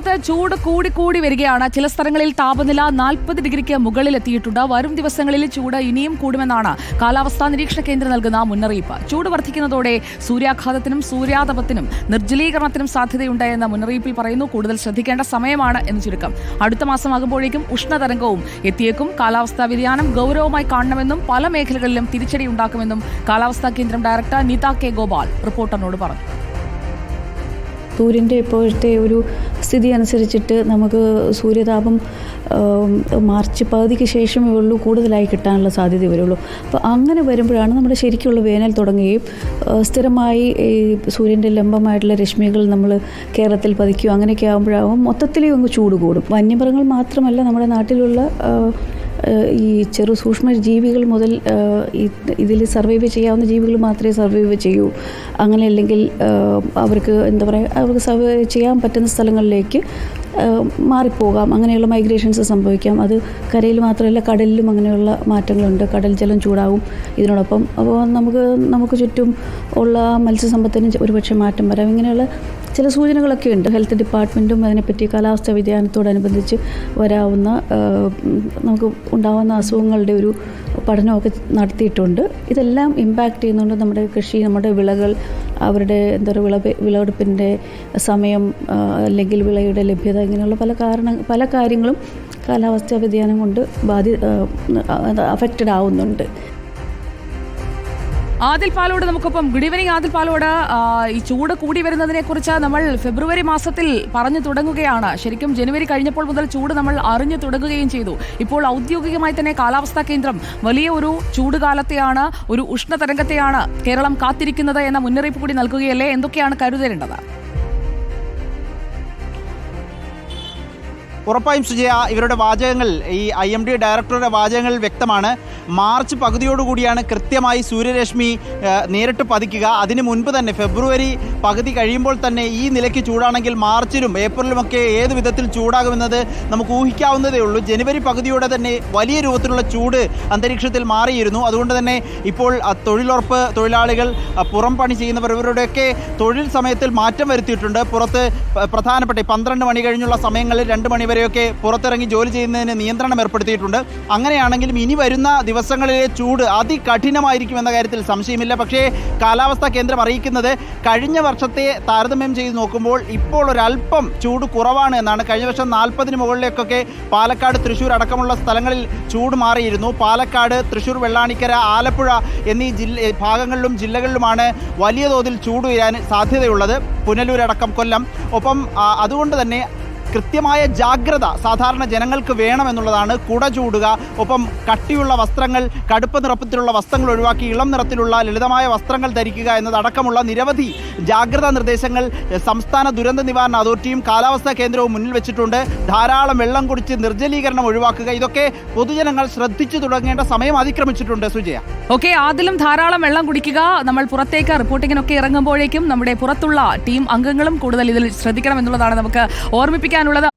സംസ്ഥാനത്ത് ചൂട് കൂടി കൂടി വരികയാണ്. ചില സ്ഥലങ്ങളിൽ താപനില നാൽപ്പത് ഡിഗ്രിക്ക് മുകളിൽ എത്തിയിട്ടുണ്ട് വരും ദിവസങ്ങളിൽ ചൂട് ഇനിയും കൂടുമെന്നാണ് കാലാവസ്ഥാ നിരീക്ഷണ കേന്ദ്രം നൽകുന്ന മുന്നറിയിപ്പ്. ചൂട് വർദ്ധിക്കുന്നതോടെ സൂര്യാഘാതത്തിനും സൂര്യാതപത്തിനും നിർജലീകരണത്തിനും സാധ്യതയുണ്ട് എന്ന മുന്നറിയിപ്പിൽ പറയുന്നു. കൂടുതൽ ശ്രദ്ധിക്കേണ്ട സമയമാണ് എന്ന് ചുരുക്കം. അടുത്ത മാസമാകുമ്പോഴേക്കും ഉഷ്ണതരംഗവും എത്തിയേക്കും. കാലാവസ്ഥാ വ്യതിയാനം ഗൗരവമായി കാണണമെന്നും പല മേഖലകളിലും തിരിച്ചടി ഉണ്ടാക്കുമെന്നും കാലാവസ്ഥാ കേന്ദ്രം ഡയറക്ടർ നിത കെ ഗോപാൽ റിപ്പോർട്ടറിനോട് പറഞ്ഞു. സൂര്യന്റെ ഇപ്പോഴത്തെ ഒരു സ്ഥിതി അനുസരിച്ചിട്ട് നമുക്ക് സൂര്യതാപം മാർച്ച് പകുതിക്ക് ശേഷമേ ഉള്ളൂ കൂടുതലായി കിട്ടാനുള്ള സാധ്യത വരുള്ളൂ. അപ്പോൾ അങ്ങനെ വരുമ്പോഴാണ് നമ്മുടെ ശരിക്കുള്ള വേനൽ തുടങ്ങുകയും സ്ഥിരമായി ഈ സൂര്യന്റെ ലംബമായിട്ടുള്ള രശ്മികൾ നമ്മൾ കേരളത്തിൽ പതിക്കുകയും അങ്ങനെയൊക്കെ ആകുമ്പോഴാകും മൊത്തത്തിലേ അങ്ങ് ചൂട് കൂടും. വന്യമൃഗങ്ങൾ മാത്രമല്ല നമ്മുടെ നാട്ടിലുള്ള ഈ ചെറു സൂക്ഷ്മ ജീവികൾ മുതൽ ഇതിൽ സർവൈവ് ചെയ്യാവുന്ന ജീവികൾ മാത്രമേ സർവൈവ് ചെയ്യൂ. അങ്ങനെ അല്ലെങ്കിൽ അവർക്ക് എന്താ പറയുക അവർക്ക് സർവൈവ് ചെയ്യാൻ പറ്റുന്ന സ്ഥലങ്ങളിലേക്ക് മാറിപ്പോകാം. അങ്ങനെയുള്ള മൈഗ്രേഷൻസ് സംഭവിക്കാം. അത് കരയിൽ മാത്രമല്ല കടലിലും അങ്ങനെയുള്ള മാറ്റങ്ങളുണ്ട്. കടൽ ജലം ചൂടാവും. ഇതിനോടൊപ്പം അപ്പോൾ നമുക്ക് നമുക്ക് ചുറ്റും ഉള്ള മത്സ്യസമ്പത്തിന് ഒരുപക്ഷെ മാറ്റം വരാം. ഇങ്ങനെയുള്ള ചില സൂചനകളൊക്കെ ഉണ്ട്. ഹെൽത്ത് ഡിപ്പാർട്ട്മെന്റും അതിനെപ്പറ്റി കാലാവസ്ഥാ വ്യതിയാനത്തോടനുബന്ധിച്ച് വരാവുന്ന നമുക്ക് ഉണ്ടാവുന്ന അസുഖങ്ങളുടെ ഒരു പഠനമൊക്കെ നടത്തിയിട്ടുണ്ട്. ഇതെല്ലാം ഇമ്പാക്റ്റ് ചെയ്യുന്നുണ്ട് നമ്മുടെ കൃഷി നമ്മുടെ വിളകൾ അവരുടെ എന്താ പറയുക വിള വിളവെടുപ്പിന്റെ സമയം അല്ലെങ്കിൽ വിളയുടെ ലഭ്യത ഇങ്ങനെയുള്ള പല കാരണ പല കാര്യങ്ങളും കാലാവസ്ഥാ വ്യതിയാനം കൊണ്ട് ബാധി അഫക്റ്റഡ് ആവുന്നുണ്ട്. ആദിൽ പാലോട് നമുക്കൊപ്പം. Good evening Adil Palode. ഈ ചൂട് കൂടി വരുന്നതിനെ കുറിച്ച് നമ്മൾ ഫെബ്രുവരി മാസത്തിൽ പറഞ്ഞു തുടങ്ങുകയാണ്. ശരിക്കും ജനുവരി കഴിഞ്ഞപ്പോൾ മുതൽ ചൂട് നമ്മൾ അറിഞ്ഞു തുടങ്ങുകയും ചെയ്തു. ഇപ്പോൾ ഔദ്യോഗികമായി തന്നെ കാലാവസ്ഥാ കേന്ദ്രം വലിയ ഒരു ചൂടുകാലത്തെയാണ് ഒരു ഉഷ്ണതരംഗത്തെയാണ് കേരളം കാത്തിരിക്കുന്നത് എന്ന മുന്നറിയിപ്പ് കൂടി നൽകുകയല്ലേ? എന്തൊക്കെയാണ് കരുതേണ്ടത്? ഉറപ്പായും സുജയ ഇവരുടെ വാചകങ്ങൾ ഈ ഐ എം ഡി ഡയറക്ടറുടെ വാചകങ്ങൾ വ്യക്തമാണ്. മാർച്ച് പകുതിയോടുകൂടിയാണ് കൃത്യമായി സൂര്യരശ്മി നേരിട്ട് പതിക്കുക. അതിന് മുൻപ് തന്നെ ഫെബ്രുവരി പകുതി കഴിയുമ്പോൾ തന്നെ ഈ നിലയ്ക്ക് ചൂടാണെങ്കിൽ മാർച്ചിലും ഏപ്രിലുമൊക്കെ ഏത് വിധത്തിൽ ചൂടാകുമെന്നത് നമുക്ക് ഊഹിക്കാവുന്നതേ ഉള്ളൂ. ജനുവരി പകുതിയോടെ തന്നെ വലിയ രൂപത്തിലുള്ള ചൂട് അന്തരീക്ഷത്തിൽ മാറിയിരുന്നു. അതുകൊണ്ട് തന്നെ ഇപ്പോൾ തൊഴിലുറപ്പ് തൊഴിലാളികൾ പുറം പണി ചെയ്യുന്നവർ ഇവരുടെയൊക്കെ തൊഴിൽ സമയത്തിൽ മാറ്റം വരുത്തിയിട്ടുണ്ട്. പുറത്ത് പ്രധാനപ്പെട്ട പന്ത്രണ്ട് മണി കഴിഞ്ഞുള്ള സമയങ്ങളിൽ രണ്ട് മണി വരെയൊക്കെ പുറത്തിറങ്ങി ജോലി ചെയ്യുന്നതിന് നിയന്ത്രണം ഏർപ്പെടുത്തിയിട്ടുണ്ട്. അങ്ങനെയാണെങ്കിലും ഇനി വരുന്ന ദിവസങ്ങളിലെ ചൂട് അതികഠിനമായിരിക്കും എന്ന കാര്യത്തിൽ സംശയമില്ല. പക്ഷേ കാലാവസ്ഥാ കേന്ദ്രം അറിയിക്കുന്നത് കഴിഞ്ഞ വർഷത്തെ താരതമ്യം ചെയ്ത് നോക്കുമ്പോൾ ഇപ്പോൾ ഒരല്പം ചൂട് കുറവാണ് എന്നാണ്. കഴിഞ്ഞ വർഷം നാൽപ്പതിന് മുകളിലേക്കൊക്കെ പാലക്കാട് തൃശ്ശൂർ അടക്കമുള്ള സ്ഥലങ്ങളിൽ ചൂട് മാറിയിരുന്നു. പാലക്കാട് തൃശ്ശൂർ വെള്ളാണിക്കര ആലപ്പുഴ എന്നീ ജില്ല ഭാഗങ്ങളിലും ജില്ലകളിലുമാണ് വലിയ തോതിൽ ചൂട് ഉയരാൻ സാധ്യതയുള്ളത്. പുനലൂരടക്കം കൊല്ലം. ഒപ്പം അതുകൊണ്ട് തന്നെ കൃത്യമായ ജാഗ്രത സാധാരണ ജനങ്ങൾക്ക് വേണമെന്നുള്ളതാണ്. കുട ചൂടുക ഒപ്പം കട്ടിയുള്ള വസ്ത്രങ്ങൾ കടുപ്പ നിറത്തിലുള്ള വസ്ത്രങ്ങൾ ഒഴിവാക്കി ഇളം നിറത്തിലുള്ള ലളിതമായ വസ്ത്രങ്ങൾ ധരിക്കുക എന്നതടക്കമുള്ള നിരവധി ജാഗ്രതാ നിർദ്ദേശങ്ങൾ സംസ്ഥാന ദുരന്ത നിവാരണ അതോറിറ്റിയും കാലാവസ്ഥാ കേന്ദ്രവും മുന്നിൽ വെച്ചിട്ടുണ്ട്. ധാരാളം വെള്ളം കുടിച്ച് നിർജലീകരണം ഒഴിവാക്കുക. ഇതൊക്കെ പൊതുജനങ്ങൾ ശ്രദ്ധിച്ചു തുടങ്ങേണ്ട സമയം അതിക്രമിച്ചിട്ടുണ്ട് സുജയ. ഓക്കെ ആദ്യം ധാരാളം വെള്ളം കുടിക്കുക. നമ്മൾ പുറത്തേക്ക് റിപ്പോർട്ടിങ്ങിനൊക്കെ ഇറങ്ങുമ്പോഴേക്കും നമ്മുടെ പുറത്തുള്ള ടീം അംഗങ്ങളും കൂടുതൽ ഇതിൽ ശ്രദ്ധിക്കണം എന്നുള്ളതാണ് നമുക്ക് ഓർമ്മിപ്പിക്കാനുള്ളത്